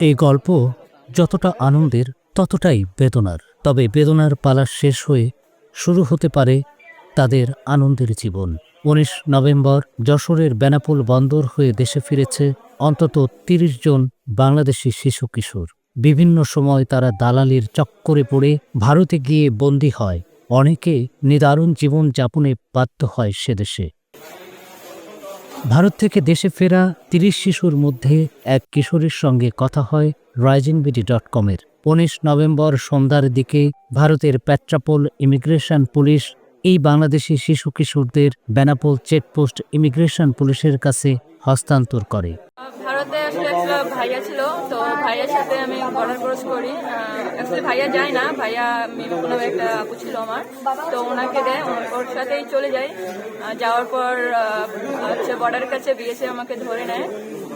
এই গল্প যতটা আনন্দের, ততটাই বেদনার। তবে বেদনার পালা শেষ হয়ে শুরু হতে পারে তাদের আনন্দের জীবন। উনিশ নভেম্বর, যশোরের বেনাপোল বন্দর হয়ে দেশে ফিরেছে অন্তত তিরিশ জন বাংলাদেশি শিশু কিশোর। বিভিন্ন সময় তারা দালালির চক্করে পড়ে ভারতে গিয়ে বন্দী হয়। অনেকে নিদারুণ জীবন যাপনে বাধ্য হয় সে দেশে। ভারত থেকে দেশে ফেরা তিরিশ শিশুর মধ্যে এক কিশোরের সঙ্গে কথা হয় রাইজিংবিডি ডট কমের। উনিশ নভেম্বর সন্ধ্যার দিকে ভারতের প্যাট্রাপোল ইমিগ্রেশন পুলিশ এই বাংলাদেশি শিশু কিশোরদের বেনাপোল চেকপোস্ট ইমিগ্রেশন পুলিশের কাছে হস্তান্তর করে। একটা ভাইয়া ছিল তো ভাইয়ার সাথে আমি বর্ডার ক্রস করি। অ্যাকচুয়ালি ভাইয়া যায় না ভাইয়া একটা আপু ছিল আমার। তো ওনাকে দেয় ওর- সাথেই চলে যাই যাওয়ার পর হচ্ছে বর্ডারের কাছে বিএসএ আমাকে ধরে নেয়।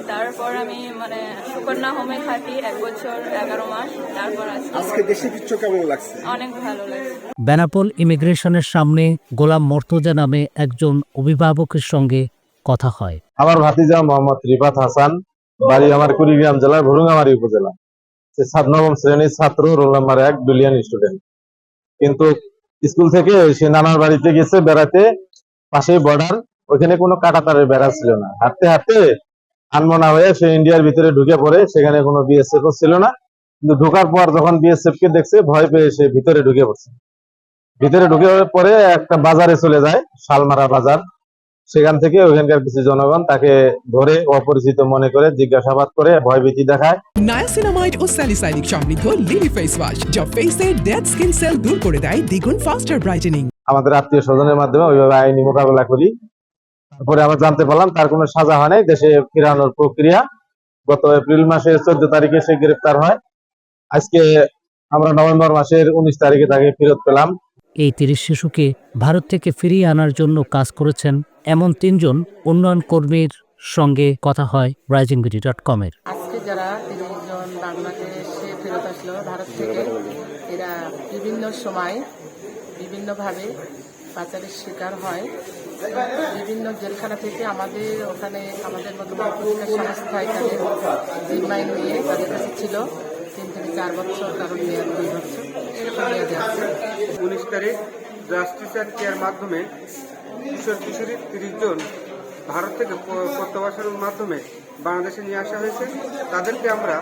তারপর আমি মানে সুকন্যা হোমে থাকি এক বছর এগারো মাস। তারপর আজকে দেশে কেমন লাগছে? অনেক ভালো লাগছে। বেনাপোল ইমিগ্রেশনের সামনে গোলাম মর্তজা নামে একজন অভিভাবকের সঙ্গে কথা হয়। আমার ভাতিজা মোহাম্মদ রিফাত হাসান বাড়ি আমার কুড়িগ্রাম জেলার ভরুঙ্গামারি উপজেলা। সে সাত নবম শ্রেণির ছাত্র, রোল নাম্বার এক, বিলিয়ন স্টুডেন্ট। কিন্তু স্কুল থেকে সে নানার বাড়িতে গেছে, বেড়াতে। পাশেই বর্ডার ওখানে কোনো কাটাতারের বেড়া ছিল না। হাঁটতে হাঁটতে আনমনা হয়ে সে ইন্ডিয়ার ভিতরে ঢুকে পড়ে, সেখানে কোনো বিএসএফ ছিল না। কিন্তু ঢোকার পর যখন বিএসএফ কে দেখছে, ভয় পেয়ে সে ভিতরে ঢুকে পড়ছে। ভিতরে ঢুকে পরে একটা বাজারে চলে যায়, শালমারা বাজার। সেখান থেকে ওখানকার কিছু জনগণ তাকে ধরে অপরিচিত মনে করে জিজ্ঞাসাবাদ করে ভয়ভীতি দেখায়। নায়াসিনামাইড ও স্যালিসাইনিক সমৃদ্ধ লিলি ফেস ওয়াশ যা ফেসের ডেড স্কিন সেল দূর করে দেয় দ্বিগুণ ফাস্টার ব্রাইটেনিং আমাদের আত্মীয় স্বজনের মাধ্যমে ওইভাবে আইনি মোকাবেলা করি। তারপরে আমরা জানতে পারলাম তার কোনো সাজা হয় নাই দেশে ফেরানোর প্রক্রিয়া। গত এপ্রিল মাসের চোদ্দ তারিখে সে গ্রেপ্তার হয়। আজকে আমরা নভেম্বর মাসের উনিশ তারিখে তাকে ফেরত পেলাম। এই তিরিশ শিশুকে ভারত থেকে ফিরিয়ে আনার জন্য কাজ করেছেন এমন তিনজন উন্নয়ন কর্মীর সঙ্গে কথা হয় রাইজিংবিডি ডট কমের। আজকে যারা তিনজন বাংলাদেশে ফেরত আসলো ভারত থেকে, এরা বিভিন্ন সময় বিভিন্নভাবে পাচারের শিকার হয়। বিভিন্ন জেলখানা থেকে আমাদের ওখানে, আমাদের মতো সংস্থা এখানে জিম্মাই নিয়ে তাদের কাছে ছিল। তিন থেকে চার বছর কারণ মেয়াদ দুই বছর এরকম মেয়াদে আছে উনিশ তারিখ জাস্টিস অ্যান্ড কেয়ার মাধ্যমে কিশোর কিশোরী তিরিশ জন ভারত থেকে প্রত্যাবাসনের মাধ্যমে বাংলাদেশে নিয়ে আসা হয়েছে। তাদেরকে আমরা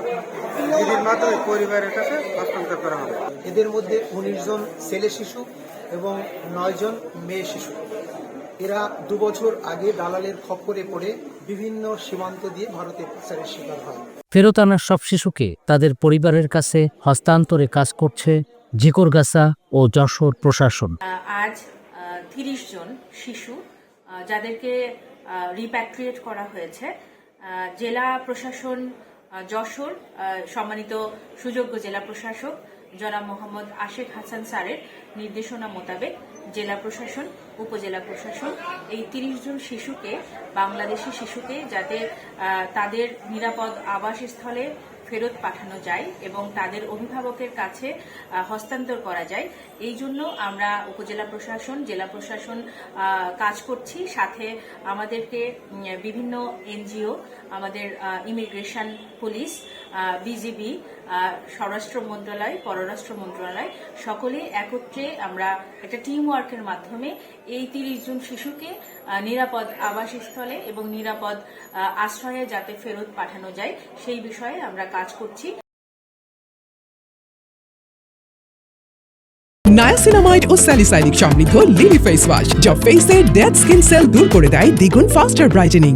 দিদির মাধ্যমে পরিবারের কাছে হস্তান্তর করা হবে। এদের মধ্যে উনিশ জন ছেলে শিশু এবং নয় জন মেয়ে শিশু। এরা দু বছর আগে দালালের খপ্পরে পড়ে বিভিন্ন সীমান্ত দিয়ে ভারতে পাচারের শিকার হয়। ফেরত আনা সব শিশুকে তাদের পরিবারের কাছে হস্তান্তরে কাজ করছে জিকরগাছা ও যশোর প্রশাসন। আজ তিরিশ জন শিশু যাদেরকে রিপ্যাট্রিয়েট করা হয়েছে। জেলা প্রশাসন যশোর সম্মানিত সুযোগ্য জেলা প্রশাসক জনাব মোহাম্মদ আশেক হাসান স্যারের নির্দেশনা মোতাবেক জেলা প্রশাসন, উপজেলা প্রশাসন এই তিরিশ জন শিশুকে, বাংলাদেশি শিশুকে যাতে তাদের নিরাপদ আবাসস্থলে ফেরত পাঠানো যায় এবং তাদের অভিভাবকের কাছে হস্তান্তর করা যায়। এই জন্য আমরা উপজেলা প্রশাসন, জেলা প্রশাসন কাজ করছি। সাথে আমাদেরকে বিভিন্ন এনজিও, আমাদের ইমিগ্রেশন পুলিশ বিজিবি স্বরাষ্ট্র মন্ত্রণালয়, পররাষ্ট্র মন্ত্রণালয়, সকলে একত্রে আমরা একটা টিম ওয়ার্কের মাধ্যমে এই তিরিশ জন শিশুকে নিরাপদ আবাসস্থলে এবং নিরাপদ আশ্রয়ে যাতে ফেরত পাঠানো যায়, সেই বিষয়ে আমরা কাজ করছি। নায়াসিনামাইড ও স্যালিসাইনিক সমৃদ্ধ লিলি ফেস ওয়াশ যা ফেসের ডেড স্কিন সেল দূর করে দেয় দ্বিগুণ ফাস্টার ব্রাইটেনিং